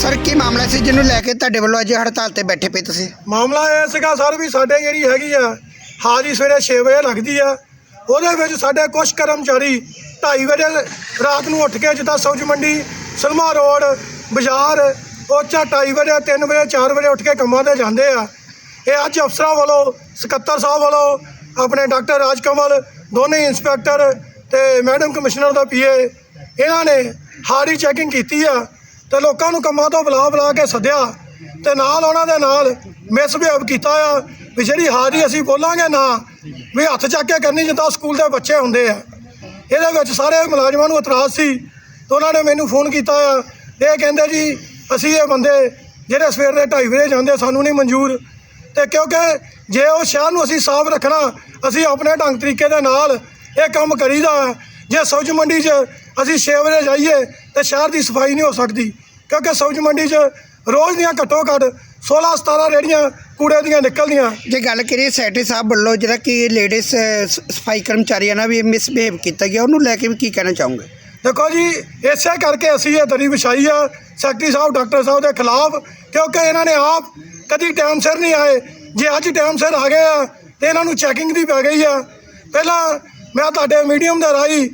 Sir, ਕੀ ਮਾਮਲਾ ਸੀ ਜਿਹਨੂੰ ਲੈ ਕੇ ਤੁਹਾਡੇ ਵੱਲੋਂ ਅੱਜ ਹੜਤਾਲ ਤੇ ਬੈਠੇ ਪਏ ਤੁਸੀਂ? ਮਾਮਲਾ ਇਹ ਸੀਗਾ ਸਰ ਵੀ ਸਾਡੇ ਜਿਹੜੀ ਹੈਗੀ ਆ, ਹਾਜ਼ਰੀ ਸਵੇਰੇ 6 ਵਜੇ ਲੱਗਦੀ ਆ। ਉਹਦੇ ਵਿੱਚ ਸਾਡੇ ਕੁਝ ਕਰਮਚਾਰੀ 2:30 ਵਜੇ ਰਾਤ ਨੂੰ ਉੱਠ ਕੇ ਜਿੱਦਾਂ ਸਬਜ਼ ਮੰਡੀ, ਸਲਮਾ ਰੋਡ, ਬਾਜ਼ਾਰ ਉੱਚਾ 2:30 ਵਜੇ 3 ਵਜੇ 4 ਵਜੇ ਉੱਠ ਕੇ ਕੰਮਾਂ ਤੇ ਜਾਂਦੇ ਆ। ਇਹ ਅੱਜ ਅਫਸਰਾਂ ਵੱਲੋਂ, ਸਕੱਤਰ ਸਾਹਿਬ ਵੱਲੋਂ, ਆਪਣੇ ਡਾਕਟਰ ਰਾਜਕਮਲ, ਦੋਨੇ ਇੰਸਪੈਕਟਰ ਤੇ ਮੈਡਮ ਕਮਿਸ਼ਨਰ ਦਾ ਪੀਏ, ਇਹਨਾਂ ਨੇ ਹਾਰੀ ਚੈਕਿੰਗ ਕੀਤੀ ਆ। ਤੇ ਲੋਕਾਂ ਨੂੰ ਕੰਮਾਂ ਤੋਂ ਬੁਲਾ ਬੁਲਾ ਕੇ ਸੱਦਿਆ ਤੇ ਨਾਲ ਉਹਨਾਂ ਦੇ ਨਾਲ ਮਿਸਬਿਹੇਵ ਕੀਤਾ ਆ ਵੀ ਜਿਹੜੀ ਹਾਜ਼ਰੀ ਅਸੀਂ ਬੋਲਾਂਗੇ ਨਾ, ਵੀ ਹੱਥ ਚੱਕ ਕੇ ਕਰਨੀ ਜਿੱਦਾਂ ਸਕੂਲ ਦੇ ਬੱਚੇ ਹੁੰਦੇ ਆ। ਇਹਦੇ ਵਿੱਚ ਸਾਰੇ ਮੁਲਾਜ਼ਮਾਂ ਨੂੰ ਇਤਰਾਜ਼ ਸੀ ਤੇ ਉਹਨਾਂ ਨੇ ਮੈਨੂੰ ਫੋਨ ਕੀਤਾ ਆ। ਇਹ ਕਹਿੰਦੇ ਜੀ, ਅਸੀਂ ਇਹ ਬੰਦੇ ਜਿਹੜੇ ਸਵੇਰ ਦੇ 2:30 ਵਜੇ ਜਾਂਦੇ ਸਾਨੂੰ ਨਹੀਂ ਮਨਜ਼ੂਰ। ਤੇ ਕਿਉਂਕਿ ਜੇ ਉਹ ਸ਼ਹਿਰ ਨੂੰ ਅਸੀਂ ਸਾਫ਼ ਰੱਖਣਾ, ਅਸੀਂ ਆਪਣੇ ਢੰਗ ਤਰੀਕੇ ਦੇ ਨਾਲ ਇਹ ਕੰਮ ਕਰੀਦਾ ਜੇ ਸਬਜ਼ ਮੰਡੀ 'ਚ ਅਸੀਂ 6 ਵਜੇ ਜਾਈਏ ਤੇ ਸ਼ਹਿਰ ਦੀ ਸਫ਼ਾਈ ਨਹੀਂ ਹੋ ਸਕਦੀ। ਕਿਉਂਕਿ ਸਬਜ਼ ਮੰਡੀ 'ਚ ਰੋਜ਼ ਦੀਆਂ ਘੱਟੋ ਘੱਟ 16 17 ਰੇੜੀਆਂ ਕੂੜੇ ਦੀਆਂ ਨਿਕਲਦੀਆਂ। ਜੇ ਗੱਲ ਕਰੀਏ ਸੈਕਟਰੀ ਸਾਹਿਬ ਵੱਲੋਂ ਜਿਹੜਾ ਕਿ ਲੇਡੀਜ਼ ਸਫ਼ਾਈ ਕਰਮਚਾਰੀਆਂ ਨਾਲ ਵੀ ਮਿਸਬਿਹੇਵ ਕੀਤਾ ਗਿਆ ਉਹਨੂੰ ਲੈ ਕੇ ਵੀ ਕੀ ਕਹਿਣਾ ਚਾਹੋਗੇ? ਦੇਖੋ ਜੀ ਇਸੇ ਕਰਕੇ ਅਸੀਂ ਇਹ ਦਰੀ ਵਿਛਾਈ ਆ ਸੈਕਟਰੀ ਸਾਹਿਬ ਡਾਕਟਰ ਸਾਹਿਬ ਦੇ ਖਿਲਾਫ ਕਿਉਂਕਿ ਇਹਨਾਂ ਨੇ ਆਪ ਕਦੀ ਟਾਈਮ ਸਿਰ ਨਹੀਂ ਆਏ। ਜੇ ਅੱਜ ਟਾਈਮ ਸਿਰ ਆ ਗਏ ਆ ਤੇ ਇਹਨਾਂ ਨੂੰ ਚੈਕਿੰਗ ਦੀ ਪੈ ਗਈ ਆ। ਪਹਿਲਾਂ ਮੈਂ ਤੁਹਾਡੇ ਮੀਡੀਅਮ ਦੇ ਰਾਹੀਂ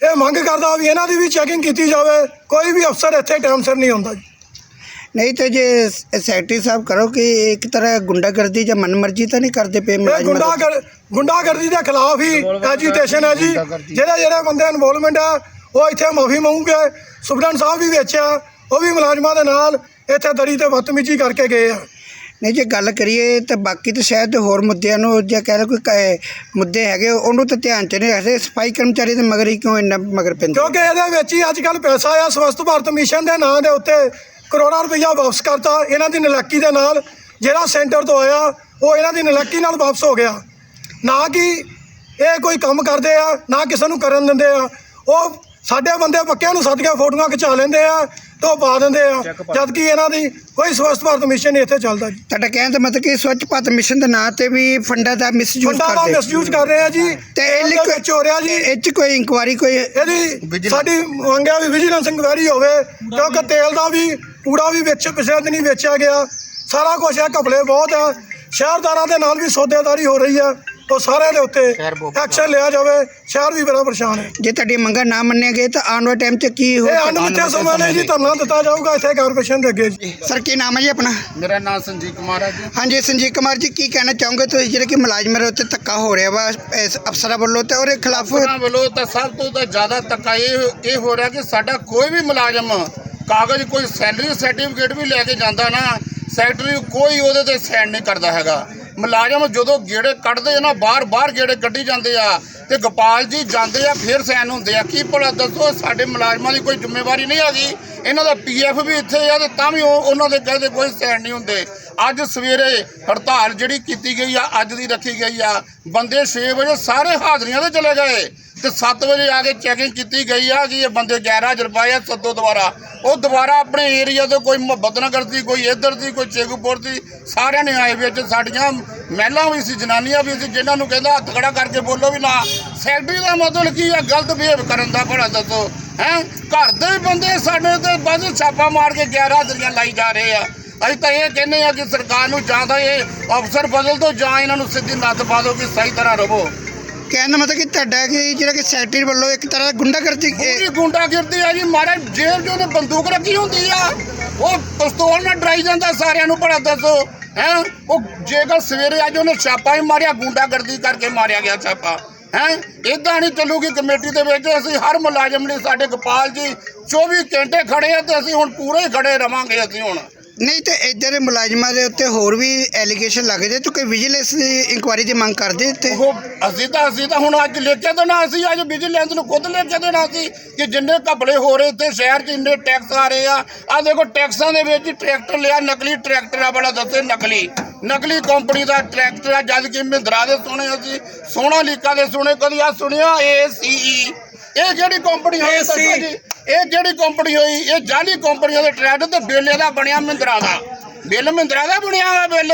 ਇਹ ਮੰਗ ਕਰਦਾ ਵੀ ਇਹਨਾਂ ਦੀ ਵੀ ਚੈਕਿੰਗ ਕੀਤੀ ਜਾਵੇ। ਕੋਈ ਵੀ ਅਫਸਰ ਇੱਥੇ ਟਾਈਮ ਸਿਰ ਨਹੀਂ ਆਉਂਦਾ ਜੀ। ਨਹੀਂ ਤੇ ਜੇ ਸੈਕਟਰੀ ਸਾਹਿਬ ਕਰੋ ਕਿ ਇੱਕ ਤਰ੍ਹਾਂ ਗੁੰਡਾਗਰਦੀ ਜਾਂ ਮਨਮਰਜ਼ੀ ਤਾਂ ਨਹੀਂ ਕਰਦੇ ਪਏ ਇਹ ਮੁਲਾਜ਼ਮਾਂ ਦਾ? ਗੁੰਡਾਗਰ ਗੁੰਡਾਗਰਦੀ ਦੇ ਖਿਲਾਫ ਹੀ ਐਜੀਟੇਸ਼ਨ ਹੈ ਜੀ ਜਿਹੜੇ ਜਿਹੜੇ ਬੰਦੇ ਇਨਵੋਲਵਮੈਂਟ ਆ ਉਹ ਇੱਥੇ ਮਾਫੀ ਮੰਗੂਗੇ। ਸੁਪਰਡੈਂਟ ਸਾਹਿਬ ਵੀ ਵਿੱਚ ਆ ਉਹ ਵੀ ਮੁਲਾਜ਼ਮਾਂ ਦੇ ਨਾਲ ਇੱਥੇ ਦਰੀ ਤੇ ਬਦਤਮੀਜ਼ੀ ਕਰਕੇ ਗਏ ਆ। ਨਹੀਂ, ਜੇ ਗੱਲ ਕਰੀਏ ਤਾਂ ਬਾਕੀ ਤਾਂ ਸ਼ਾਇਦ ਹੋਰ ਮੁੱਦਿਆਂ ਨੂੰ ਜਾਂ ਕਹਿ ਲਓ ਕੋਈ ਕ- ਮੁੱਦੇ ਹੈਗੇ, ਉਹਨੂੰ ਤਾਂ ਧਿਆਨ ਚ ਨਹੀਂ ਰੱਖਦੇ। ਸਫ਼ਾਈ ਕਰਮਚਾਰੀ ਦੇ ਮਗਰ ਹੀ ਕਿਉਂ ਇੰਨਾ ਮਗਰ ਪੈਂਦੇ? ਕਿਉਂਕਿ ਇਹਦੇ ਵਿੱਚ ਹੀ ਅੱਜ ਕੱਲ ਪੈਸਾ ਆ, ਸਵਸਥ ਭਾਰਤ ਮਿਸ਼ਨ ਦੇ ਨਾਂ ਦੇ ਉੱਤੇ ਕਰੋੜਾਂ ਰੁਪਈਆ ਵਾਪਸ ਕਰਤਾ, ਇਹਨਾਂ ਦੀ ਨਲਾਕੀ ਦੇ ਨਾਲ ਜਿਹੜਾ ਸੈਂਟਰ ਤੋਂ ਆਇਆ, ਉਹ ਇਹਨਾਂ ਦੀ ਨਲਾਕੀ ਨਾਲ ਵਾਪਸ ਹੋ ਗਿਆ। ਨਾ ਕਿ ਇਹ ਕੋਈ ਕੰਮ ਕਰਦੇ ਆ, ਨਾ ਕਿਸੇ ਨੂੰ ਕਰਨ ਦਿੰਦੇ ਆ। ਉਹ ਸਾਡੇ ਬੰਦੇ ਪੱਕਿਆਂ ਨੂੰ ਸੱਦ ਕੇ ਫੋਟੋਆਂ ਖਿਚਾ ਲੈਂਦੇ ਆ ਤੇ ਉਹ ਪਾ ਦਿੰਦੇ ਆ। ਜਦ ਕਿ ਇਹਨਾਂ ਦੀ ਕੋਈ ਸਵਸਥ ਭਾਰਤ ਮਿਸ਼ਨ ਨਹੀਂ ਇੱਥੇ ਚੱਲਦਾ ਜੀ। ਤੁਹਾਡਾ ਕਹਿਣ ਦਾ ਮਤਲਬ ਕਿ ਸਵੱਛ ਭਾਰਤ ਮਿਸ਼ਨ ਦੇ ਨਾਂ ਤੇ ਵੀ ਫੰਡਾਂ ਦਾ ਮਿਸਯੂਜ਼ ਫੰਡਾਂ ਦਾ ਕਰਦੇ ਮਿਸਯੂਜ਼ ਕਰ ਰਹੇ ਆ ਜੀ। ਤੇ ਇਹ ਵਿੱਚ ਹੋ ਰਿਹਾ ਜੀ। ਇਹ ਚ ਕੋਈ ਇਨਕੁਆਰੀ ਕੋਈ ਇਹਦੀ ਸਾਡੀ ਮੰਗਿਆ ਵੀ ਵਿਜੀਲੈਂਸ ਇਨਕੁਆਇਰੀ ਹੋਵੇ ਕਿਉਂਕਿ ਤੇਲ ਦਾ ਵੀ ਕੂੜਾ ਵੀ ਵਿੱਚ ਪਿਛਲੇ ਦਿਨੀ ਵੇਚਿਆ ਗਿਆ। ਸਾਰਾ ਕੁਝ ਹੈ ਘਪਲੇ ਬਹੁਤ ਆ। ਸ਼ਹਿਰਦਾਰਾਂ ਦੇ ਨਾਲ ਵੀ ਸੌਦੇਦਾਰੀ ਹੋ ਰਹੀ ਆ। ਉਹ ਸਾਰੇ ਦੇ ਉੱਤੇ ਐਕਸ਼ਨ ਲਿਆ ਜਾਵੇ ਸ਼ਹਿਰ ਵੀ ਬੜਾ ਪਰੇਸ਼ਾਨ ਹੈ। ਜੇ ਤੁਹਾਡੀ ਮੰਗਾਂ ਨਾ ਮੰਨੀਆਂ ਗਏ ਤਾਂ ਆਉਣ ਵਾਲੇ ਟਾਈਮ 'ਚ ਕੀ ਹੋ ਇਹ ਅਣਮਿੱਥੇ ਸਮੇਂ ਲਈ ਜੀ ਧਰਨਾ ਦਿੱਤਾ ਜਾਊਗਾ ਇੱਥੇ ਕਾਰਪੋਰੇਸ਼ਨ ਦੇ ਅੱਗੇ ਜੀ। ਸਰ ਕੀ ਨਾਮ ਹੈ ਜੀ ਆਪਣਾ? ਮੇਰਾ ਨਾਮ ਸੰਜੀਵ ਕੁਮਾਰ ਹੈ ਜੀ। ਹਾਂਜੀ ਸੰਜੀਵ ਕੁਮਾਰ ਜੀ ਕੀ ਕਹਿਣਾ ਚਾਹੋਗੇ ਤੁਸੀਂ? ਜਿਹੜੇ ਕਿ ਮੁਲਾਜ਼ਮਾਂ ਦੇ ਉੱਤੇ ਧੱਕਾ ਹੋ ਰਿਹਾ ਵਾ ਇਸ ਅਫਸਰਾਂ ਵੱਲੋਂ ਤੇ ਉਹਦੇ ਖਿਲਾਫ ਉਹਨਾਂ ਵੱਲੋਂ ਤਾਂ ਸਭ ਤੋਂ ਤਾਂ ਜ਼ਿਆਦਾ ਧੱਕਾ ਇਹ ਇਹ ਹੋ ਰਿਹਾ ਕਿ ਸਾਡਾ ਕੋਈ ਵੀ ਮੁਲਾਜ਼ਮ ਕਾਗਜ਼ ਕੋਈ ਸੈਲਰੀ ਸਰਟੀਫਿਕੇਟ ਵੀ ਲੈ ਕੇ ਜਾਂਦਾ ਨਾ ਸੈਕਟਰੀ ਕੋਈ ਉਹਦੇ ਤੇ ਸਾਈਨ ਨਹੀਂ ਕਰਦਾ ਹੈਗਾ। ਮੁਲਾਜ਼ਮ ਜਦੋਂ ਗੇੜੇ ਕੱਢਦੇ ਆ ਨਾ ਬਾਹਰ ਬਾਹਰ ਗੇੜੇ ਕੱਢੀ ਜਾਂਦੇ ਆ ਤੇ ਗੋਪਾਲ ਜੀ ਜਾਂਦੇ ਆ, ਫਿਰ ਸਾਈਨ ਹੁੰਦੇ ਆ। ਕੀ ਭਲਾ ਦੱਸੋ, ਸਾਡੇ ਮੁਲਾਜ਼ਮਾਂ ਦੀ ਕੋਈ ਜ਼ਿੰਮੇਵਾਰੀ ਨਹੀਂ ਹੈਗੀ। ਇਹਨਾਂ ਦਾ ਪੀਐਫ ਵੀ ਇੱਥੇ ਆ ਤੇ ਤਾਂ ਵੀ ਉਹਨਾਂ ਦੇ ਕਹਦੇ ਕੋਈ ਸਾਈਨ ਨਹੀਂ ਹੁੰਦੇ। ਅੱਜ ਸਵੇਰੇ ਹੜਤਾਲ ਜਿਹੜੀ ਕੀਤੀ ਗਈ ਆ, ਅੱਜ ਦੀ ਰੱਖੀ ਗਈ ਆ, ਬੰਦੇ 6 ਵਜੇ ਸਾਰੇ ਹਾਜ਼ਰੀਆਂ ਤੇ ਚਲੇ ਗਏ। ਤੇ 7 ਵਜੇ ਆ ਕੇ ਚੈਕਿੰਗ ਕੀਤੀ ਗਈ ਆ ਕਿ ਇਹ ਬੰਦੇ ਗੈਰ ਹਾਜ਼ਰ ਪਾਏ ਆ ਸੱਦੋ ਦੁਬਾਰਾ। ਉਹ ਦੁਬਾਰਾ ਆਪਣੇ ਏਰੀਆ ਤੋਂ ਕੋਈ ਮੁਹੱਬਤ ਨਗਰ ਦੀ ਕੋਈ ਇੱਧਰ ਦੀ, ਕੋਈ ਚੇਗੂਪੁਰ ਦੀ। ਸਾਰਿਆਂ ਨੇ ਆਏ ਵਿੱਚ, ਸਾਡੀਆਂ ਮਹਿਲਾ ਵੀ ਸੀ, ਜਨਾਨੀਆਂ ਵੀ ਸੀ, ਜਿਨ੍ਹਾਂ ਨੂੰ ਕਹਿੰਦਾ ਹੱਥ ਖੜਾ ਕਰਕੇ ਬੋਲੋ ਵੀ ਨਾ। ਸੈਕਟਰੀ ਦਾ ਮਤਲਬ ਕੀ ਆ? ਗਲਤ ਬਿਹੇਵ ਕਰਨ ਦਾ ਭਲਾ ਦੱਸੋ, ਹੈ? ਘਰ ਦੇ ਬੰਦੇ ਸਾਡੇ ਤੇ ਬਸ ਛਾਪਾ ਮਾਰ ਕੇ ਗੈਰ ਹਾਜ਼ਰੀਆਂ ਲਾਈ ਜਾ ਰਹੇ ਆ। ਅਸੀਂ ਤਾਂ ਇਹ ਕਹਿੰਦੇ ਆ ਕਿ ਸਰਕਾਰ ਨੂੰ ਜਾਂ ਤਾਂ ਇਹ ਅਫਸਰ ਬਦਲ ਦਿਓ ਜਾਂ ਇਹਨਾਂ ਨੂੰ ਸਿੱਧੀ ਨੱਥ ਪਾ ਦਿਓ ਕਿ ਸਹੀ ਤਰ੍ਹਾਂ ਰਹੋ। ਕਹਿਣ ਦਾ ਮਤਲਬ ਕਿ ਤੁਹਾਡਾ ਕਿ ਜਿਹੜਾ ਕਿ ਸੈਕਟਰੀ ਵੱਲੋਂ ਇੱਕ ਤਰ੍ਹਾਂ ਗੁੰਡਾਗਰਦੀ ਪੂਰੀ ਗੁੰਡਾਗਰਦੀ ਆ ਜੀ ਮਾਰੇ ਜੇਬ 'ਚ ਉਹਨੇ ਬੰਦੂਕ ਰੱਖੀ ਹੁੰਦੀ ਆ। ਉਹ ਪਿਸਤੌਲ ਨਾਲ ਡਰਾਈ ਜਾਂਦਾ, ਸਾਰਿਆਂ ਨੂੰ ਭਲਾ ਦੱਸੋ, ਹੈ? ਉਹ ਜੇਕਰ ਸਵੇਰੇ ਅੱਜ ਉਹਨੇ ਛਾਪਾ ਹੀ ਮਾਰਿਆ, ਗੁੰਡਾਗਰਦੀ ਕਰਕੇ ਮਾਰਿਆ ਗਿਆ ਛਾਪਾ, ਹੈ? ਇਦਾਂ ਨਹੀਂ ਚੱਲੂਗੀ ਕਮੇਟੀ ਦੇ ਵਿੱਚ, ਅਸੀਂ ਹਰ ਮੁਲਾਜ਼ਮ ਲਈ, ਸਾਡੇ ਗੋਪਾਲ ਜੀ 24 ਘੰਟੇ ਖੜੇ ਆ ਤੇ ਅਸੀਂ ਹੁਣ ਪੂਰੇ ਹੀ ਖੜੇ ਰਵਾਂਗੇ ਅਸੀਂ ਹੁਣ। ਨਹੀਂ ਤੇ ਇੱਧਰ ਮੁਲਾਜ਼ਮਾਂ ਦੇ ਉੱਤੇ ਹੋਰ ਵੀ ਐਲੀਗੇਸ਼ਨ ਲੱਗਦੇ ਤੇ ਕੋਈ ਵਿਜੀਲੈਂਸ ਦੀ ਇਨਕੁਆਰੀ ਦੀ ਮੰਗ ਕਰਦੇ ਇੱਥੇ? ਉਹ ਅਸੀਂ ਤਾਂ ਅਸੀਂ ਤਾਂ ਹੁਣ ਅੱਜ ਲਿਖ ਕੇ ਦੇਣਾ ਅਸੀਂ ਅੱਜ ਵਿਜੀਲੈਂਸ ਨੂੰ ਖੁਦ ਲਿਖ ਕੇ ਦੇਣਾ ਸੀ ਕਿ ਜਿੰਨੇ ਘਪਲੇ ਹੋ ਰਹੇ ਤੇ ਸ਼ਹਿਰ 'ਚ ਇੰਨੇ ਟੈਕਸ ਆ ਰਹੇ ਆ। ਆ ਦੇਖੋ ਟੈਕਸਾਂ ਦੇ ਵਿੱਚ ਹੀ ਟਰੈਕਟਰ ਲਿਆ ਨਕਲੀ ਟਰੈਕਟਰ ਆ ਬੜਾ ਦੱਸੇ ਨਕਲੀ। ਨਕਲੀ ਕੰਪਨੀ ਦਾ ਟਰੈਕਟਰ ਆ ਜਦ ਕਿ ਮਹਿੰਦਰਾ ਦੇ ਸੁਣੇ ਅਸੀਂ ਸੋਨਾ ਲੀਕਾ ਦੇ ਸੁਣੇ ਕਦੀ ਆ ਸੁਣਿਆ? ਏਸੀਈ ਇਹ ਜਿਹੜੀ ਕੰਪਨੀ ਹੋਈ ਦੱਸੋ ਜੀ। ਇਹ ਜਿਹੜੀ ਕੰਪਨੀ ਹੋਈ ਇਹ ਜਾਲੀ ਕੰਪਨੀਆਂ ਦੇ ਟਰੈਕਟਰ ਤੇ ਬਿੱਲ ਇਹਦਾ ਬਣਿਆ ਮਹਿੰਦਰਾ ਦਾ। ਬਿੱਲ ਮਹਿੰਦਰਾ ਦਾ ਬਣਿਆ ਵਾ ਬਿੱਲ।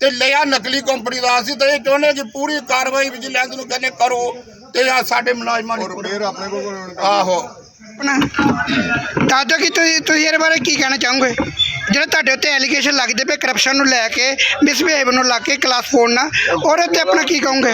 ਤੇ ਲਿਆ ਨਕਲੀ ਕੰਪਨੀ ਦਾ ਅਸੀਂ ਤਾਂ ਇਹ ਚਾਹੁੰਦੇ ਕਿ ਪੂਰੀ ਕਾਰਵਾਈ ਵਿਜੀਲੈਂਸ ਨੂੰ ਕਹਿੰਦੇ ਕਰੋ ਤੇ ਆ ਸਾਡੇ ਮੁਲਾਜ਼ਮਾਂ ਦੀ ਫਿਰ ਆਪਣੇ ਕੋਲ ਆਹੋ। ਦੱਸ ਦਿਓ ਕਿ ਤੁਸੀਂ ਤੁਸੀਂ ਇਹਦੇ ਬਾਰੇ ਕੀ ਕਹਿਣਾ ਚਾਹੋਗੇ? ਜਿਹੜੇ ਤੁਹਾਡੇ ਉੱਤੇ ਐਲੀਗੇਸ਼ਨ ਲੱਗਦੇ ਪਏ ਕਰਪਸ਼ਨ ਨੂੰ ਲੈ ਕੇ ਮਿਸਬਿਹੇਵ ਨੂੰ ਲਾ ਕੇ ਕਲਾਸ ਫੋਨ ਨਾਲ ਉਹਦੇ ਉੱਤੇ ਆਪਣਾ ਕੀ ਕਹੋਗੇ?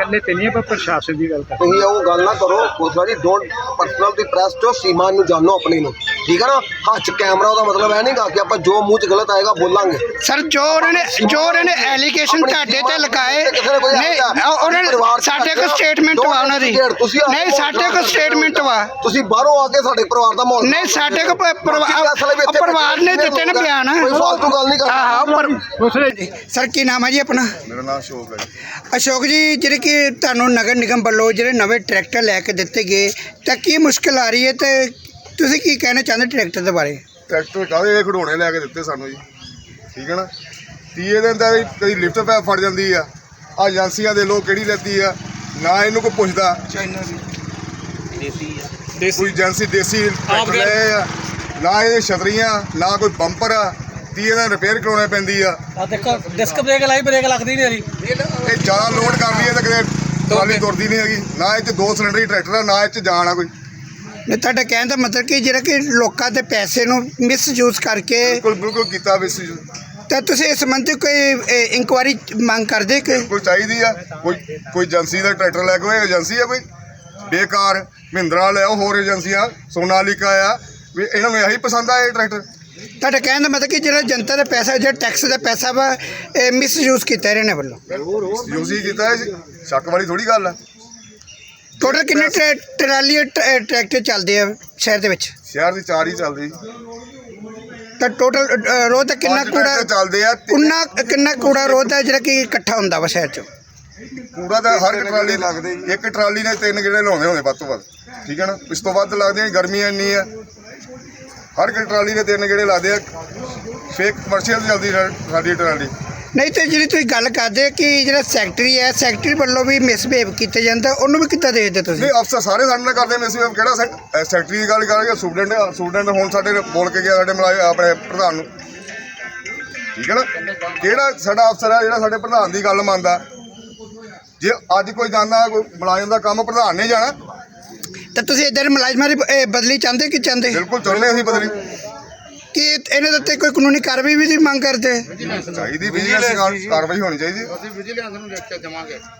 ਇਕੱਲੇ ਤੇ ਨਹੀਂ ਆਪਾਂ ਪ੍ਰਸ਼ਾਸਨ ਦੀ ਗੱਲ ਕਰ ਤੁਸੀਂ ਉਹ ਗੱਲ ਨਾ ਕਰੋ ਪੁਲਿਸ ਜੀ ਡੋਂਟ ਪਰਸਨਲ ਦੀ ਪ੍ਰੈਸ ਚੋ ਸੀਮਾ ਨੂੰ ਜਾਣੋ ਆਪਣੀ ਨੂੰ। ਠੀਕ ਹੈ ਨਾ? ਹੱਥ 'ਚ ਕੈਮਰਾ ਉਹਦਾ ਮਤਲਬ ਇਹ ਨਹੀਂਗਾ ਕਿ ਆਪਾਂ ਜੋ ਮੂੰਹ 'ਚ ਗਲਤ ਆਏਗਾ ਬੋਲਾਂਗੇ। ਸਰ ਜੋ ਉਹਨਾਂ ਨੇ ਜੋ ਉਹਨਾਂ ਨੇ ਐਲੀਗੇਸ਼ਨ ਤੁਹਾਡੇ ਤੇ ਲਗਾਏ ਨਹੀਂ ਉਹਨਾਂ ਨੇ ਸਾਡੇ ਕੋਲ ਸਟੇਟਮੈਂਟ ਵਾ ਉਹਨਾਂ ਦੀ। ਨਹੀਂ ਸਾਡੇ ਕੋਲ ਸਟੇਟਮੈਂਟ ਵਾ ਤੁਸੀਂ ਬਾਹਰੋਂ ਆ ਕੇ ਸਾਡੇ ਪਰਿਵਾਰ ਦਾ ਮਾਹੌਲ ਨਹੀਂ ਸਾਡੇ ਕੋਲ ਪਰਿਵਾਰ ਨੇ ਦਿੱਤੇ ਨੇ ਬਿਆਨ। ਕੋਈ ਫਾਲਤੂ ਗੱਲ ਨਹੀਂ ਕਰਦਾ ਸਰ ਕੀ ਨਾਮ ਹੈ ਜੀ ਆਪਣਾ? ਮੇਰਾ ਨਾਮ ਅਸ਼ੋਕ ਹੈ ਜੀ। ਅਸ਼ੋਕ ਜੀ ਜਿਹੜੇ ਕਿ ਤੁਹਾਨੂੰ ਨਗਰ ਨਿਗਮ ਵੱਲੋਂ ਜਿਹੜੇ ਨਵੇਂ ਟਰੈਕਟਰ ਲੈ ਕੇ ਦਿੱਤੇ ਗਏ ਤਾਂ ਕੀ ਮੁਸ਼ਕਲ ਆ ਰਹੀ ਹੈ ਤੇ ਤੁਸੀਂ ਕੀ ਕਹਿਣਾ ਚਾਹੁੰਦੇ ਟਰੈਕਟਰ ਦੇ ਬਾਰੇ? ਟਰੈਕਟਰ ਕਾਹਦੇ ਖਡੋਣੇ ਲੈ ਕੇ ਦਿੱਤੇ ਸਾਨੂੰ ਜੀ? ਠੀਕ ਹੈ ਨਾ? ਤੀਏ ਦਿਨ ਦਾ ਕਦੀ ਲਿਫਟ ਪੈ ਫੜ ਜਾਂਦੀ ਆ। ਆ ਏਜੰਸੀਆਂ ਦੇ ਲੋਕ ਕਿਹੜੀ ਲੈਤੀ ਆ? ਨਾ ਇਹਨੂੰ ਕੋਈ ਪੁੱਛਦਾ। ਕੋਈ ਏਜੰਸੀ ਦੇਸੀ ਟਰੈਕਟਰ ਲਏ ਆ। ਨਾ ਇਹਦੇ ਛਤਰੀਆਂ ਨਾ ਕੋਈ ਬੰਪਰ ਆ। ਤੀਏ ਦਿਨ ਰਿਪੇਅਰ ਕਰਾਉਣੇ ਪੈਂਦੀ ਆ। ਆ ਦੇਖੋ ਡਿਸਕ ਬ੍ਰੇਕ ਲਾਈ ਬ੍ਰੇਕ ਲੱਗਦੀ ਨਹੀਂ ਹਰੀ ਇਹ ਜ਼ਿਆਦਾ ਲੋਡ ਕਰਦੀ ਹੈ ਤਾਂ ਕਿਤੇ ਟਰਾਲੀ ਤੁਰਦੀ ਨਹੀਂ ਹੈਗੀ। ਨਾ ਇਹ ਚ ਦੋ ਸਿਲੰਡਰੀ ਟਰੈਕਟਰ ਆ ਨਾ ਇਹ ਚ ਜਾਣ ਆ ਕੋਈ। ਨੇ ਤੁਹਾਡਾ ਕਹਿਣ ਦਾ ਮਤਲਬ ਕਿ ਜਿਹੜਾ ਕਿ ਲੋਕਾਂ ਦੇ ਪੈਸੇ ਨੂੰ ਮਿਸਯੂਜ਼ ਕਰਕੇ ਬਿਲਕੁਲ ਬਿਲਕੁਲ ਕੀਤਾ ਵਿਸ ਤਾਂ ਤੁਸੀਂ ਇਸ ਸੰਬੰਧੀ ਕੋਈ ਇਨਕੁਆਰੀ ਮੰਗ ਕਰਦੇ ਕਿ? ਕੋਈ ਚਾਹੀਦੀ ਆ? ਕੋਈ ਕੋਈ ਏਜੰਸੀ ਦਾ ਟਰੈਕਟਰ ਲੈ ਕੇ ਕੋਈ ਏਜੰਸੀ ਆ ਕੋਈ? ਬੇਕਾਰ। ਮਹਿੰਦਰਾ ਲਿਆਓ ਹੋਰ ਏਜੰਸੀਆਂ। ਸੋਨਾਲੀਕਾ ਆ। ਵੀ ਇਹਨਾਂ ਨੂੰ ਇਹੀ ਪਸੰਦ ਆ ਇਹ ਟਰੈਕਟਰ? ਤੁਹਾਡਾ ਕਹਿਣ ਦਾ ਮਤਲਬ ਕਿ ਜਿਹੜਾ ਜਨਤਾ ਦਾ ਪੈਸਾ ਜਿਹੜਾ ਟੈਕਸ ਦਾ ਪੈਸਾ ਵਾ ਇਹ ਮਿਸਯੂਜ਼ ਕੀਤਾ ਇਹਨਾਂ ਵੱਲੋਂ। ਯੂਜ਼ੀ ਕੀਤਾ ਹੈ ਜੀ। ਸ਼ੱਕ ਵਾਲੀ ਥੋੜੀ ਗੱਲ ਆ। ਟੋਟਲ ਕਿੰਨੇ ਟਰੈ- ਟਰਾਲੀ ਟ- ਟਰੈਕਟਰ ਚੱਲਦੇ ਆ ਸ਼ਹਿਰ ਦੇ ਵਿੱਚ? ਸ਼ਹਿਰ ਦੀ ਚਾਰ ਹੀ ਚੱਲਦੀ। ਤਾਂ ਟੋਟਲ ਰੋਜ਼ ਦਾ ਕਿੰਨਾ ਪੰਜ ਕੂੜਾ ਟਰੈਕਟਰ ਚੱਲਦੇ ਆ ਤੇ ਕਿੰਨਾ ਕਿੰਨਾ ਕੂੜਾ ਰੋਜ਼ ਦਾ ਜਿਹੜਾ ਕਿ ਇਕੱਠਾ ਹੁੰਦਾ ਵਾ ਸ਼ਹਿਰ 'ਚ? ਕੂੜਾ ਤਾਂ ਹਰ ਇੱਕ ਟਰਾਲੀ ਲੱਗਦੇ ਇੱਕ ਟਰਾਲੀ ਨੇ ਤਿੰਨ ਗੇੜੇ ਲਾਉਂਦੇ ਹੁੰਦੇ ਵੱਧ ਤੋਂ ਵੱਧ। ਠੀਕ ਹੈ ਨਾ? ਇਸ ਤੋਂ ਵੱਧ ਲੱਗਦੇ ਆ ਗਰਮੀ ਇੰਨੀ ਆ। ਹਰ ਇੱਕ ਟਰਾਲੀ ਨੇ ਤਿੰਨ ਗੇੜੇ ਲਾਦੇ ਆ। ਫੇਕ ਕਮਰਸ਼ੀਅਲ ਚੱਲਦੀ ਸਾ- ਸਾਡੀ ਟਰਾਲੀ। ਨਹੀਂ ਤੇ ਜਿਹੜੀ ਤੁਸੀਂ ਗੱਲ ਕਰਦੇ ਹੋ ਕਿ ਜਿਹੜਾ ਸੈਕਟਰੀ ਹੈ ਸੈਕਟਰੀ ਵੱਲੋਂ ਵੀ ਮਿਸਬਿਹੇਵ ਕੀਤਾ ਜਾਂਦਾ ਉਹਨੂੰ ਵੀ ਕਿੱਦਾਂ ਦੇਖਦੇ ਤੁਸੀਂ? ਨਹੀਂ ਅਫਸਰ ਸਾਰੇ ਸਾਡੇ ਨਾਲ ਕਰਦੇ ਮੈਸੇਜ ਕਿਹੜਾ ਸੈਕ- ਸੈਕਟਰੀ ਦੀ ਗੱਲ ਕਰ ਸਟੂਡੈਂਟ ਸਟੂਡੈਂਟ ਹੁਣ ਸਾਡੇ ਬੋਲ ਕੇ ਗਿਆ ਸਾਡੇ ਮਲਾਜ ਆਪਣੇ ਪ੍ਰਧਾਨ ਨੂੰ। ਠੀਕ ਹੈ ਨਾ? ਕਿਹੜਾ ਸਾਡਾ ਅਫਸਰ ਹੈ ਜਿਹੜਾ ਸਾਡੇ ਪ੍ਰਧਾਨ ਦੀ ਗੱਲ ਮੰਨਦਾ? ਜੇ ਅੱਜ ਕੋਈ ਜਾਂਦਾ ਕੋਈ ਮੁਲਾਜ਼ਮ ਦਾ ਕੰਮ ਪ੍ਰਧਾਨ ਨੇ ਜਾਣਾ। ਤਾਂ ਤੁਸੀਂ ਇਧਰ ਮੁਲਾਜ਼ਮਾਂ ਦੀ ਬਦਲੀ ਚਾਹੁੰਦੇ ਕਿ ਚਾਹੁੰਦੇ? ਬਿਲਕੁਲ ਚਾਹੁੰਦੇ ਅਸੀਂ ਬਦਲੀ। ਕਿ ਇਹਨਾਂ ਦੇ ਉੱਤੇ ਕੋਈ ਕਾਨੂੰਨੀ ਕਾਰਵਾਈ ਵੀ ਦੀ ਮੰਗ ਕਰਦੇ? ਚਾਹੀਦੀ ਵਿਜੀਲੈਂਸ ਕਾਰਵਾਈ ਹੋਣੀ ਚਾਹੀਦੀ। ਅਸੀਂ ਵਿਜੀਲੈਂਸ ਨੂੰ ਲਿਖ ਕੇ ਦੇਵਾਂਗੇ।